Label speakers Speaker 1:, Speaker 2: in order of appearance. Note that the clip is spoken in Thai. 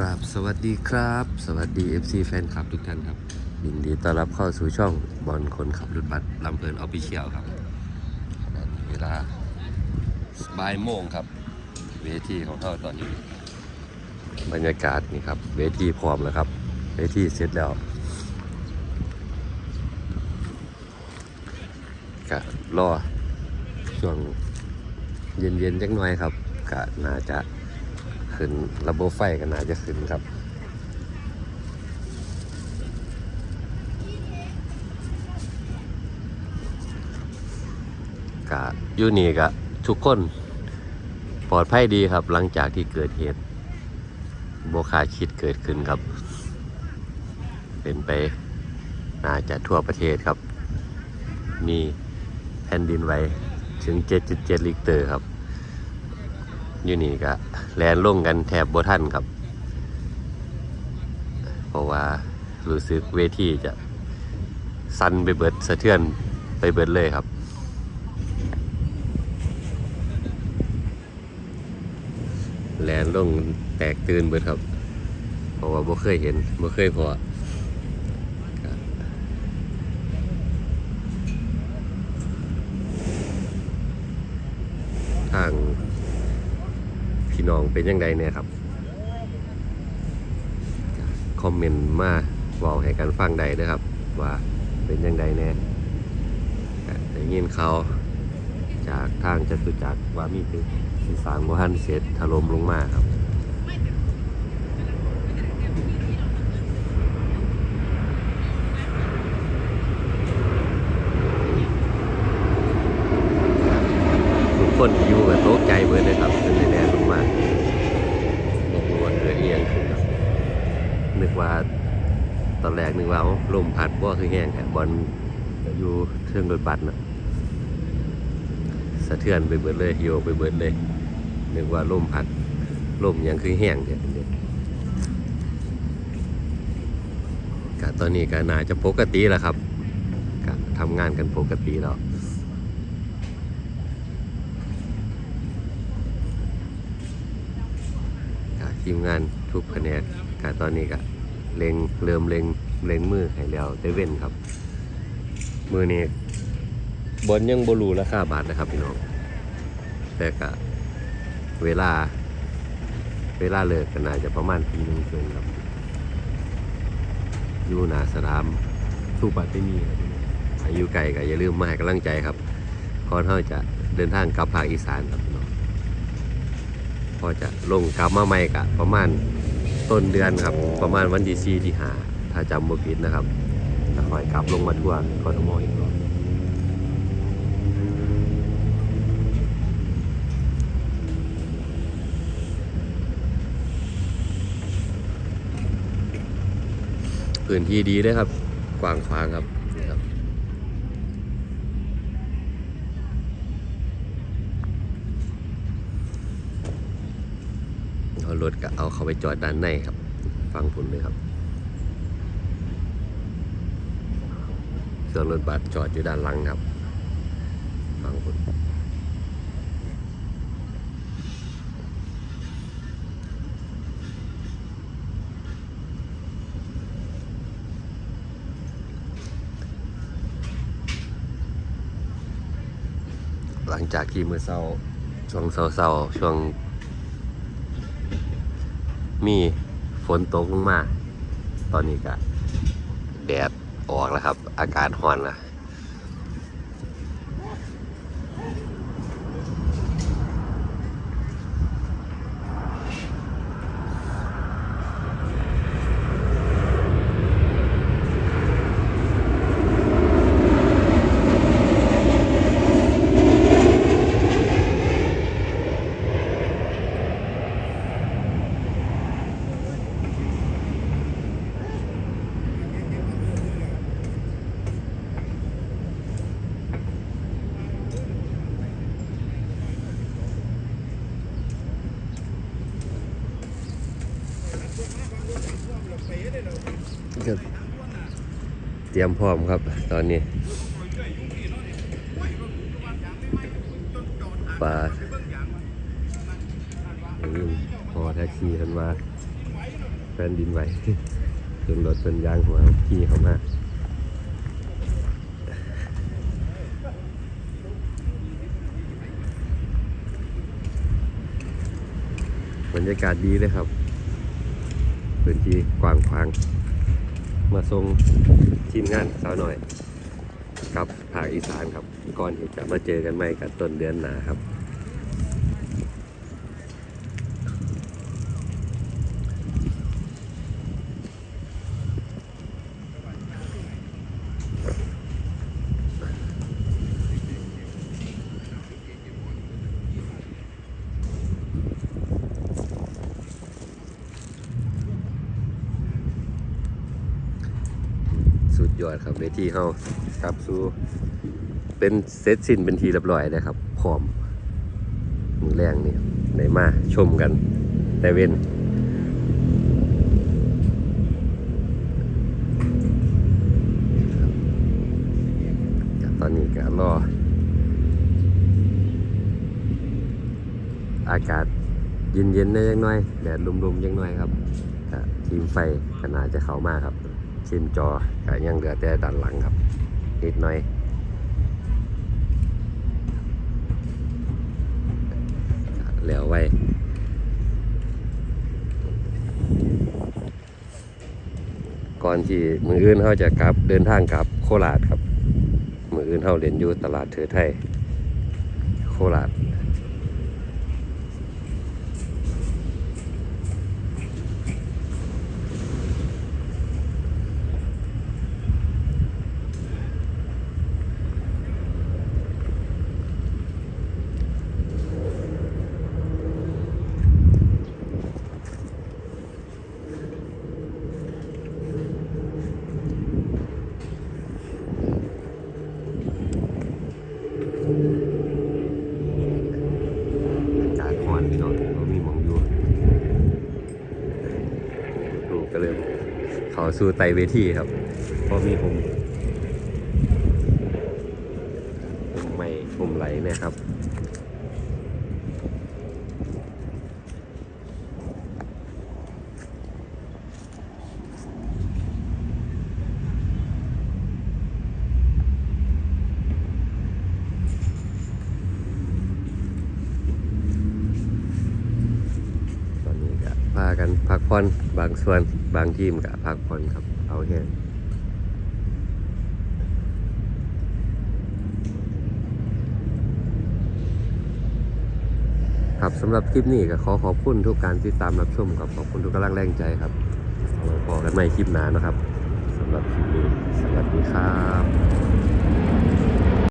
Speaker 1: กราบสวัสดีครับ สวัสดี FC แฟนคลับทุกท่านครับยินดีต้อนรับเข้าสู่ช่องบอลคนขับรถบัสลำเพลินออฟฟิเชียลครับขณะนี้เวลาบ่ายโมงครับ เวทีของเราตอนนี้ บรรยากาศนี่ครับ เวทีพร้อมแล้วครับ เวทีเสร็จแล้วก็รอช่วงเย็นๆจักหน่อยครับก็น่าจะ ขึ้น ระบบไฟก็น่าจะขึ้นครับกะยูนี่กะทุกคนปลอดภัยดีครับ หลังจากที่เกิดเหตุโบคาคิดเกิดขึ้นครับ เป็นไปน่าจะทั่วประเทศครับ มีแผ่นดินไหวถึง 7.7ลิกเตอร์ครับ อยู่นี่กะแลนลงกันแถบโบทันครับ เพราะว่ารู้สึกเวทีจะสั่นไปเบิดสะเทือนไปเบิดเลยครับ แลนลงแตกตื่นเบิดครับ เพราะว่าบ่เคยเห็นบ่เคยพอทาง พี่น้องเป็นยังไงเนี่ยครับคอมเมนต์มาบอกให้กันฟังได้นะครับ ว่าเป็นยังไงแน่ก็ได้ยินเขาจากทางจตุจักรว่ามีตึกสร้างบ่ทันเสร็จถล่มลงมาครับ ทุกคนอยู่กับโต๊ะใจเบิดเลยครับเป็นแดงลงมาบอกว่าเกิดเอียงขึ้นครับนึก ว่าตอนแรกนึกว่าเอ้าลมพัดว่าคือแห้งแค่บอลอยู่เครื่องรถบัสนะสะเทือนไปเบิดเลยโยกไปเบิดเลยนึกว่าลมพัดลมยังคือแห้งเนี่ยกะตอนนี้ก็น่าจะปกติแล้วครับกะทำงานกันปกติแล้วกับทีมงานทุกแผนกกับตอนนี้ก็ เล็งเริ่มเล็งเล็งมือให้แล้วได้เว้นครับ มือนี้บนยังบรูราคาบาทนะครับพี่น้อง แต่ก็เวลา เวลาเลิกก็น่าจะประมาณปีหนึ่งเกินครับอยู่หนาสนามทุกปัตที่นี่ครับอายุไกลก็อย่าลืมมาให้กำลังใจครับก่อนเขาจะเดินทางกลับภาคอีสานครับพี่น้องพอจะลงกลับมาใหม่กะประมาณ ต้นเดือนครับ ประมาณวันที่สี่ที่หาถ้าจำบ่ผิดนะครับจะคอยกลับลงมาทั่วกทมอีกรอบพื้นที่ดีเลยครับ กว้างขวางครับนี่ครับ เอาร ถก็เอาเข้าไปจอดด้านในครับ ฟังผลเลยครับ เครื่องรถบัสจอดอยู่ด้านหลังครับ ฟังผลหลังจากที่มือเศร้าช่วงเศร้าๆช่วง มีฝนตกลงมา ตอนนี้ก็แดดออกแล้วครับ อากาศร้อนแล้ว ก็เตรียมพร้อมครับ ตอนนี้ปลาอย่านี้พอแท็กซี่ทันว่าแผ่นดินไหวจนรถเป็นยางหัวขี่เข้ามาบรรยากาศดีเลยครับ พื้นที่กว้างขวาง มาส่งทีมงานสาวหน่อย กับภาคอีสานครับ ก่อนที่จะมาเจอกันใหม่กันต้นเดือนหนาครับ สุดยอดครับเวทีเฮาครับสู้เป็นเซตสิ้นเป็นทีเรียบร้อยเลยครับพร้อมมือแรงนี่ในมาชมกันแต่เว้นตอนนี้ก็รออากาศเย็นๆได้ยังน้อยแดดลมๆยังน้อยครับทีมไฟขนาดจะเข้ามาครับ ชิมจอยังเหลือแต่ด้านหลังครับ นิดหน่อยแล้วไว้ก่อนที่มืออื่นเขาจะกลับเดินทางกลับโคราชครับ มืออื่นเขาเรียนอยู่ตลาดเถือไทยโคราช กาศหอนพี่น้องเรามีมองอยู่ดูก็เลยเขาสู้ไตเวทีครับเพราะมีผมผมไม่ผมไหลนะครับ ตอนนี้ก็พากันพัก ผ่อนบางส่วนบางทีมก็พักผ่อนครับ เอาแห้งครับสำหรับคลิปนี้ก็ขอขอบคุณทุกการติดตามรับชมครับขอบคุณทุกกำลังแรงใจครับเอาไว้พอกันใหม่คลิปหน้านะครับสำหรับคลิปนี้สวัสดี